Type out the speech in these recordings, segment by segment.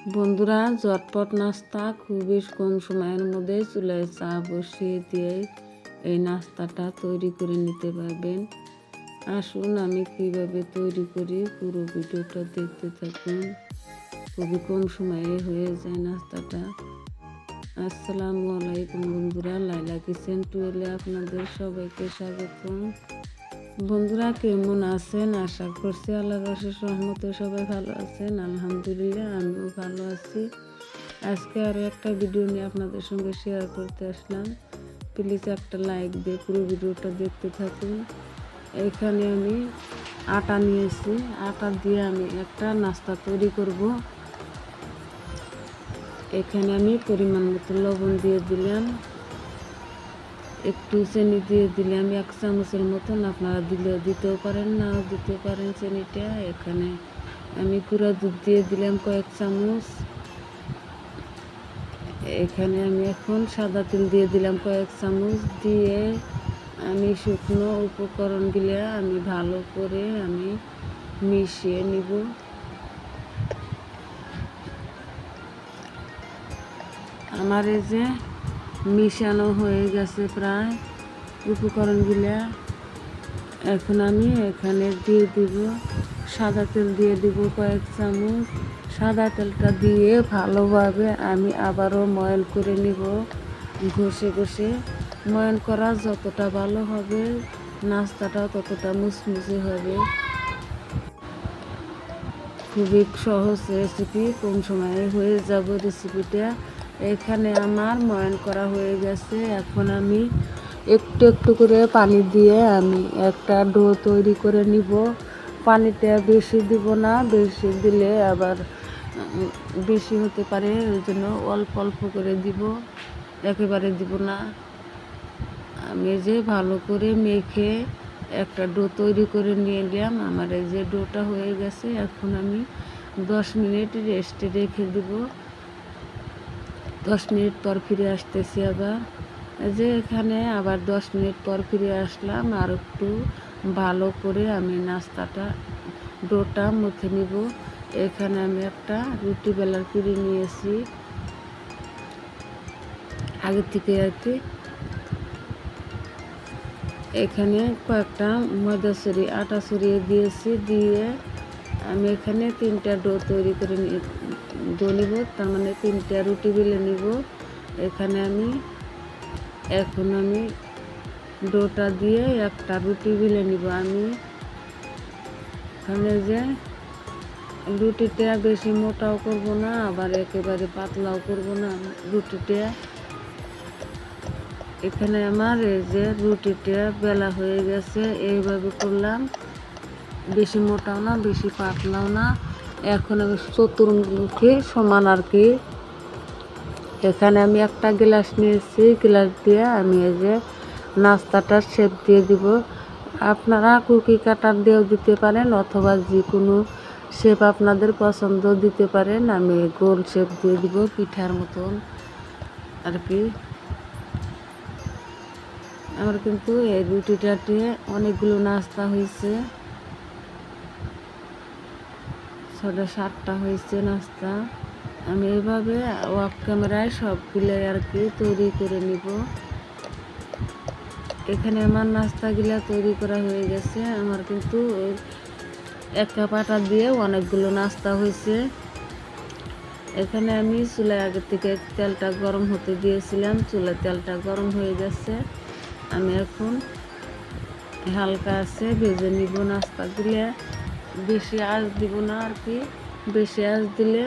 বন্ধুরা, ঝটপট নাস্তা। খুবই কম সময়ের মধ্যে চুলায় চা বসিয়ে দিয়ে এই নাস্তাটা তৈরি করে নিতে পারবেন। আসুন, আমি কীভাবে তৈরি করি পুরো ভিডিওটা দেখতে থাকুন। খুবই কম সময়ে হয়ে যায় নাস্তাটা। আসসালামু আলাইকুম বন্ধুরা, লাইলা কিচেন টুয়েলে আপনাদের সবাইকে স্বাগতম। বন্ধুরা, কেমন আছেন? আশা করছি আল্লাহ রসের সহমতে সবাই ভালো আছেন। আলহামদুলিল্লাহ, আমিও ভালো আছি। আজকে আরও একটা ভিডিও নিয়ে আপনাদের সঙ্গে শেয়ার করতে আসলাম। প্লিজ একটা লাইক দিয়ে পুরো ভিডিওটা দেখতে থাকুন। এখানে আমি আটা নিয়েছি। আটা দিয়ে আমি একটা নাস্তা তৈরি করব। এখানে আমি পরিমাণ মতো লবণ দিয়ে দিলাম। একটু চিনি দিয়ে দিলে আমি এক চামচের মতন আপনারা দিলে দিতেও পারেন না দিতে পারেন চিনিটা। এখানে আমি গুঁড়া দুধ দিয়ে দিলাম কয়েক চামচ। এখানে আমি এখন সাদা তেল দিয়ে দিলাম কয়েক চামচ দিয়ে আমি শুকনো উপকরণগুলো আমি ভালো করে আমি মিশিয়ে নিব। আমার এই যে মিশানো হয়ে গেছে প্রায় উপকরণগুলা। এখন আমি এখানে দিয়ে দিব, সাদা তেল দিয়ে দিব কয়েক চামচ। সাদা তেলটা দিয়ে ভালোভাবে আমি আবারও ময়ন করে নিব, ঘষে ঘষে। ময়ন করা যতটা ভালো হবে, নাস্তাটা ততটা মুচমুচে হবে। খুবই সহজ রেসিপি কম সময়ে হয়ে যাব রেসিপিটা এখানে আমার ময়ন করা হয়ে গেছে। এখন আমি একটু একটু করে পানি দিয়ে আমি একটা ডো তৈরি করে নিব। পানিটা বেশি দিব না, বেশি দিলে আবার বেশি হতে পারে, ওই জন্য অল্প অল্প করে দিব। একেবারে দিব না। আমি যে ভালো করে মেখে একটা ডো তৈরি করে নিয়ে এলাম। আমার এই যে ডোটা হয়ে গেছে। এখন আমি দশ মিনিট রেস্টে রেখে দেবো। দশ মিনিট পর ফিরে আসতেছি আবার। যে এখানে আবার দশ মিনিট পর ফিরে আসলাম আর একটু ভালো করে আমি নাস্তাটা, ডোটা মুখে নিব। এখানে আমি একটা রুটি বেলার পিড়ি নিয়েছি। আগে থেকে আর কি। এখানে কয়েকটা ময়দা সরি আটা সরিয়ে দিয়েছি। দিয়ে আমি এখানে তিনটা ডো তৈরি করে ডো তার মানে তিনটা রুটি বেলে নিব। এখানে আমি, এখন আমি ডোটা দিয়ে একটা রুটি বেলে নিব। আমি এখানে যে রুটিটা বেশি মোটাও করব না, আবার একেবারে পাতলাও করব না রুটিটা। এখানে আমার এই যে রুটিটা বেলা হয়ে গেছে, এইভাবে করলাম। বেশি মোটাও না, বেশি পাতলাও না। এখন আমি চতুর্মুখী সমান আর কি। এখানে আমি একটা গ্লাস নিয়েছি, গ্লাস দিয়ে আমি এই যে নাস্তাটার শেপ দিয়ে দিব। আপনারা কুকি কাটার দিয়েও দিতে পারেন অথবা যে কোনো শেপ আপনাদের পছন্দ দিতে পারেন। আমি গোল শেপ দিয়ে দিব পিঠার মতন আর কি। আমার কিন্তু এই রুটিটাতে অনেকগুলো নাস্তা হয়েছে। ছটা সাতটা হয়েছে নাস্তা। আমি এভাবে ওয়াক ক্যামেরায় সবগুলো আর কি তৈরি করে নিব। এখানে আমার নাস্তাগুলো তৈরি করা হয়ে গেছে। আমার কিন্তু এক কাপ আটা দিয়ে অনেকগুলো নাস্তা হয়েছে। এখানে আমি চুলায় আগে থেকে তেলটা গরম হতে দিয়েছিলাম। চুলার তেলটা গরম হয়ে গেছে। আমি এখন হালকা আছে, ভেজে নিব নাস্তাগুলো। বেশি আঁচ দিব না আর কি। বেশি আঁচ দিলে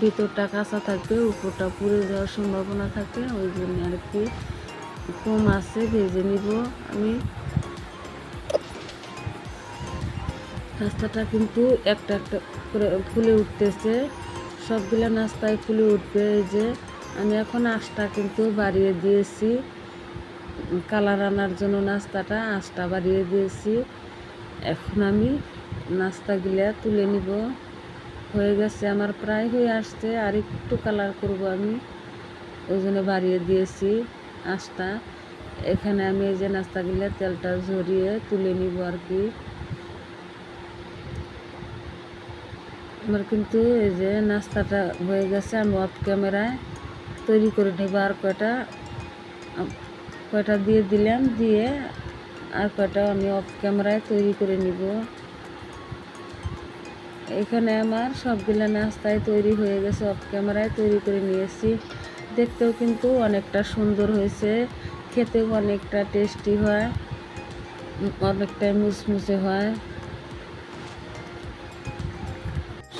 ভিতরটা কাঁচা থাকবে, উপরটা পুড়ে যাওয়ার সম্ভাবনা থাকে, ওই জন্য আর কি কম আছে, ভেজে নিব আমি। নাস্তাটা কিন্তু একটা একটা করে ফুলে উঠতেছে। সবগুলো নাস্তায় ফুলে উঠবে, এই যে আমি এখন আঁশটা কিন্তু বাড়িয়ে দিয়েছি। কালার আনার জন্য নাস্তাটা আঁশটা বাড়িয়ে দিয়েছি। এখন আমি নাস্তাগুলা তুলে নিব। হয়ে গেছে, আমার প্রায় হয়ে আসছে। আর একটু কালার করব আমি। ওই জন্য বাড়িয়ে দিয়েছি আঁশটা এখানে আমি এই যে নাস্তাগুলা তেলটা ঝরিয়ে তুলে নিব আর কি। আমার কিন্তু এই যে নাস্তাটা হয়ে গেছে, আমি অফ ক্যামেরায় তৈরি করে নেব। আর কয়টা কয়টা দিয়ে দিলাম, দিয়ে আর কয়টা আমি অফ ক্যামেরায় তৈরি করে নিব। এখানে আমার সবগুলো নাস্তায় তৈরি হয়ে গেছে অফ ক্যামেরায় তৈরি করে নিয়েছি। দেখতেও কিন্তু অনেকটা সুন্দর হয়েছে, খেতেও অনেকটা টেস্টি হয় অনেকটাই মুচমুচে হয়।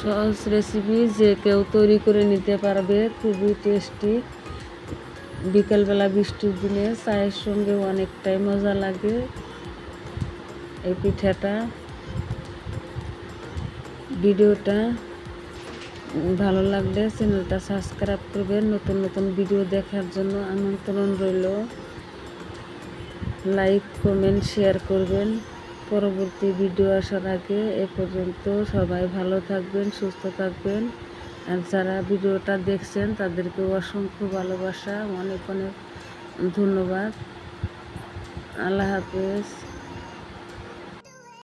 সহজ রেসিপি যে কেউ তৈরি করে নিতে পারবে, খুবই টেস্টি বিকেলবেলা বৃষ্টির দিনে চায়ের সঙ্গে অনেকটাই মজা লাগে। এই পিঠাটা। ভিডিওটা ভালো লাগলে চ্যানেলটা সাবস্ক্রাইব করবেন। নতুন নতুন ভিডিও দেখার জন্য আমন্ত্রণ রইল। লাইক, কমেন্ট, শেয়ার করবেন। পরবর্তী ভিডিও আসার আগে এ পর্যন্ত সবাই ভালো থাকবেন, সুস্থ থাকবেন। আর যারা ভিডিওটা দেখছেন তাদেরকেও অসংখ্য ভালোবাসা অনেক অনেক ধন্যবাদ। আল্লাহ হাফেজ।